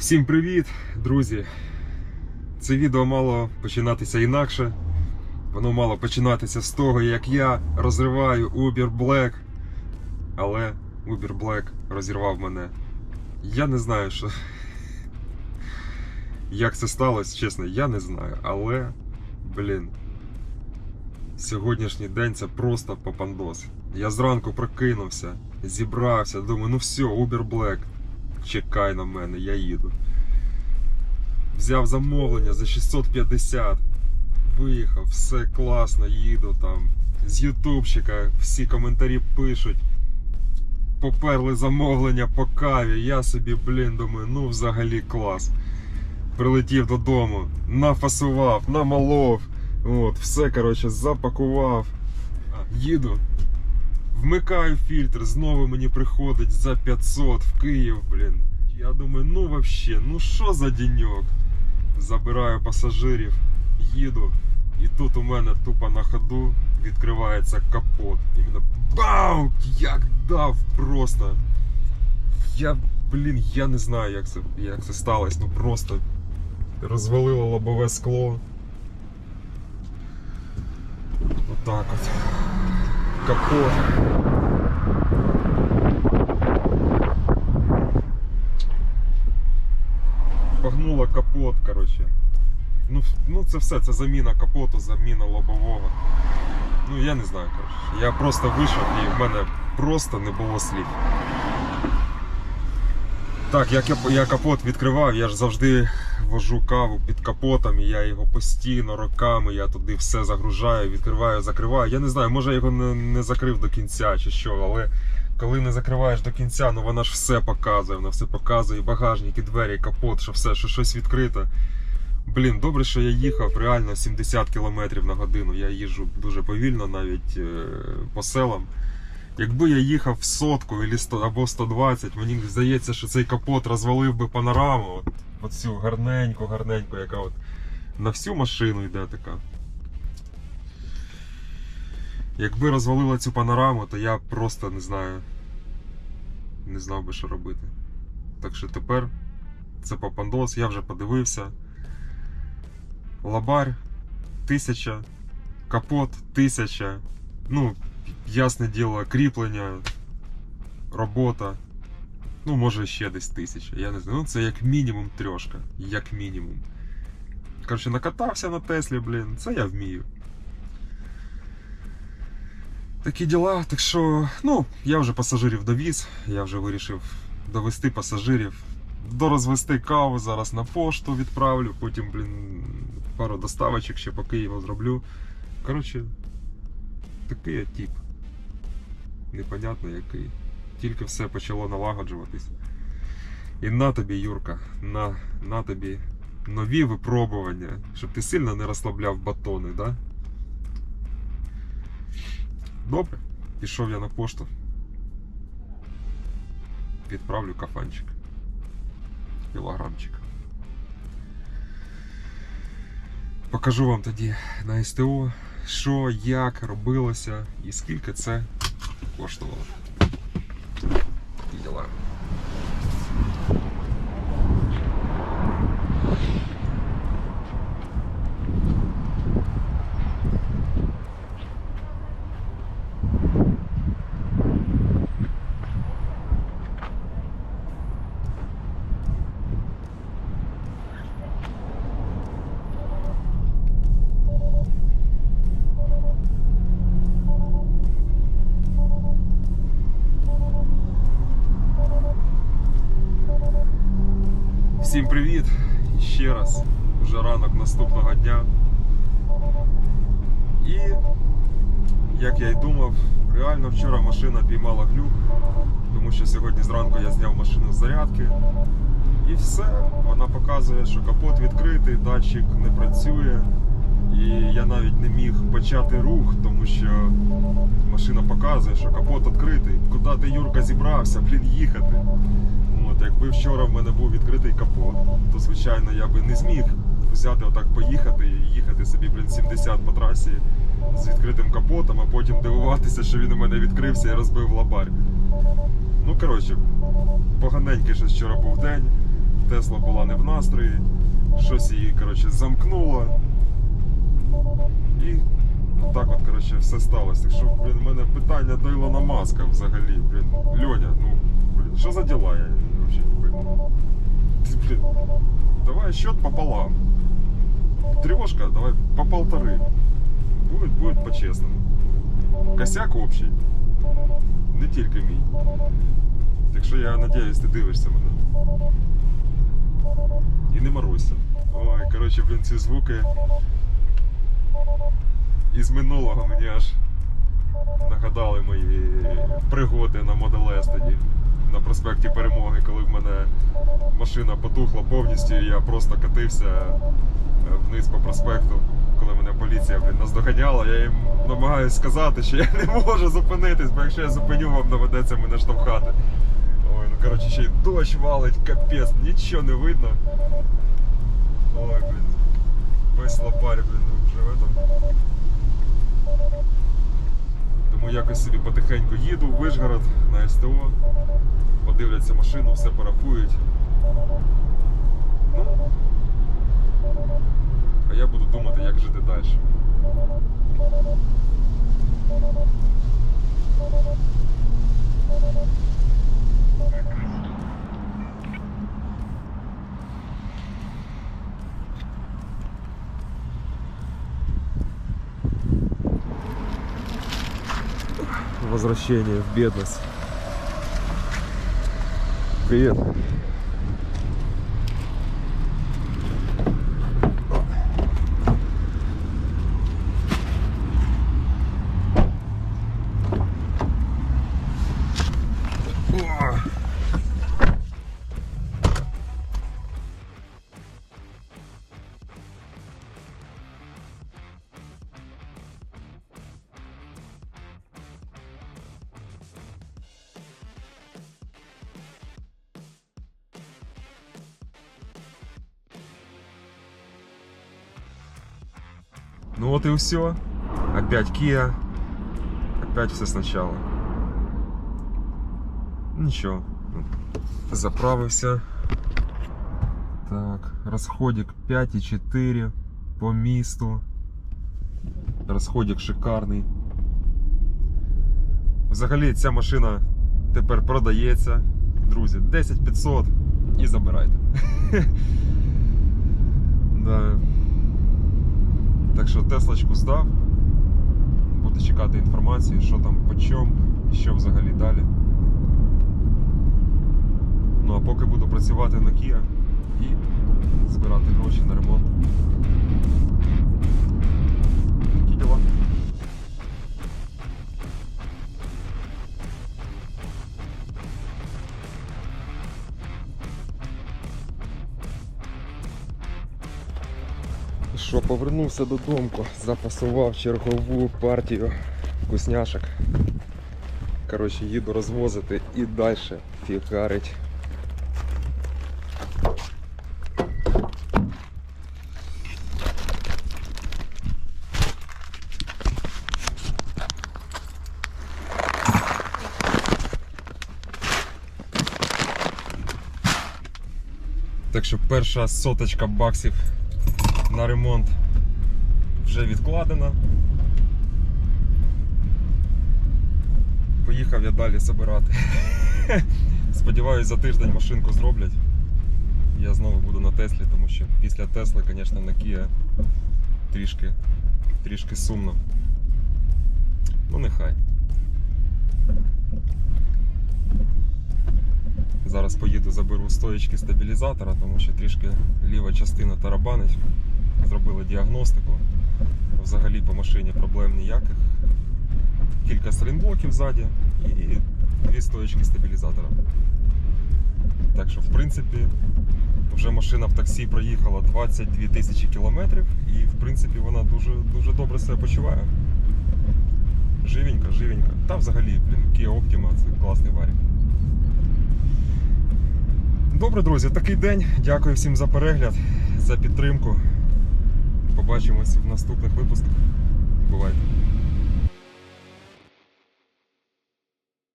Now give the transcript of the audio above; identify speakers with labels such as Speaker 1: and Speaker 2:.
Speaker 1: Всім привіт, друзі! Це відео мало починатися інакше. Воно мало починатися з того, як я розриваю Uber Black. Але Uber Black розірвав мене. Я не знаю, що. Як це сталося, чесно, я не знаю. Але, блін. Сьогоднішній день це просто попандос. Я зранку прокинувся, зібрався, думаю, ну все, Uber Black. Чекай на мене, я їду. Взяв замовлення за 650. Виїхав, все класно, їду там. З ютубчика всі коментарі пишуть. Поперли замовлення по каві. Я собі, блін, думаю, ну взагалі клас. Прилетів додому, нафасував, намолов. От, все, коротше, запакував. Їду. Вмикаю фільтр, знову мені приходить за 500 в Київ, блін. Я думаю, ну вообще, ну що за деньок? Забираю пасажирів, їду, і тут у мене тупо на ходу відкривається капот. Іменно бау! Як дав просто. Я, блін, я не знаю, як це, як це сталося, ну просто розвалило лобове скло. Отак от. Капот. Погнуло капот, коротше. Ну, ну це все, це заміна капоту, заміна лобового. Ну я не знаю, коротше. Я просто вийшов і в мене просто не було слів. Так, як я, я капот відкривав, я ж завжди вожу каву під капотом, і я його постійно роками, я туди все загружаю, відкриваю, закриваю. Я не знаю, може я його не, не закрив до кінця чи що, але коли не закриваєш до кінця, ну вона ж все показує, вона все показує, і багажник, і двері, і капот, що все, що щось відкрито. Блін, добре, що я їхав реально 70 км на годину. Я їжджу дуже повільно навіть е, по селам. Якби я їхав в сотку або 120, мені здається, що цей капот розвалив би панораму. От, от цю гарненьку, гарненьку, яка от на всю машину йде така. Якби розвалила цю панораму, то я просто не знаю. Не знав би, що робити. Так що тепер це попандос, я вже подивився. Лабарь 1000, капот 1000. Ну, ясне діло, кріплення, робота. Ну, може ще десь тисяча. Я не знаю. Ну, це як мінімум трьошка. Як мінімум. Коротше, накатався на Теслі, блін, це я вмію. Такі діла, так що, ну, я вже пасажирів довіз, я вже вирішив довести пасажирів, дорозвести каву, зараз на пошту відправлю, потім, блін, пару доставочок ще по Києву зроблю. Коротше, такий я тип. Непонятно який. Тільки все почало налагоджуватись. І на тобі, Юрка, на, на тобі нові випробування, щоб ти сильно не розслабляв батони, да? Добре, пішов я на пошту. Відправлю кафанчик. Кілограмчик. Покажу вам тоді на СТО, що, як робилося і скільки це коштувало. Такі діла. Всім привіт! Ще раз, вже ранок наступного дня. І, як я й думав, реально вчора машина піймала глюк, тому що сьогодні зранку я зняв машину з зарядки. І все, вона показує, що капот відкритий, датчик не працює. І я навіть не міг почати рух, тому що машина показує, що капот відкритий. Куди ти Юрка зібрався, блін, їхати. От, якби вчора в мене був відкритий капот, то звичайно я би не зміг взяти отак поїхати і їхати собі, блін, 70 по трасі з відкритим капотом, а потім дивуватися, що він у мене відкрився і розбив лабарь. Ну, коротше, поганенький ще вчора був день. Тесла була не в настрої, щось її коротше, замкнуло. І так от коротше, все сталося. Так що, блін, в мене питання до Ілона Маска взагалі. Блін, Льоня, ну, блін, що за діла я пойму. Ти, блін, давай счет пополам. Трешка, давай по полторы. Будет, будет по-чесному. Косяк общий. Не тільки мій. Так що я надіюсь, ти дивишся мене. І не морозься. Ой, коротше, блін, ці звуки із минулого мені аж нагадали мої пригоди на Model S тоді. На проспекті Перемоги, коли в мене машина потухла повністю, я просто катився е, вниз по проспекту, коли мене поліція блін, наздоганяла. Я їм намагаюся сказати, що я не можу зупинитись, бо якщо я зупиню, вам доведеться мене штовхати. Ой, ну коротше, ще й дощ валить, капець, нічого не видно. Ой, блін. Весь лопарь, блін, вже в этом. Тому якось собі потихеньку їду в Вишгород на СТО, подивляться машину, все порахують. Ну, а я буду думати, як жити далі. Возвращение в бедность. Привет. Ну вот и все. Опять Kia. Опять все сначала. Нічого. Заправився. Так, розходик 5,4 по місту. Розходик шикарний. Взагалі ця машина тепер продається. Друзі, 10 500 і забирайте. да. Так що Теслочку здав. Буду чекати інформації, що там по чому, і що взагалі далі. Ну а поки буду працювати на Kia і збирати гроші на ремонт. Повернувся додому, запасував чергову партію вкусняшок. Коротше, їду розвозити і далі фігарить. Так що перша соточка баксів на ремонт вже відкладена. Поїхав я далі збирати. Сподіваюсь, за тиждень машинку зроблять. Я знову буду на Теслі, тому що після Тесли, звісно, на Kia трішки, трішки сумно. Ну нехай. Зараз поїду заберу стоїчки стабілізатора, тому що трішки ліва частина тарабанить. Зробили діагностику. Взагалі по машині проблем ніяких. Кілька сайлентблоків ззаді і дві стоїчки стабілізатора. Так що, в принципі, вже машина в таксі проїхала 22 тисячі кілометрів і в принципі вона дуже, дуже добре себе почуває. Живенька, живенька. Та взагалі, блін, Kia Optima це класний варік. Добре, друзі, такий день. Дякую всім за перегляд, за підтримку. Побачимось в наступних випусках. Бувайте.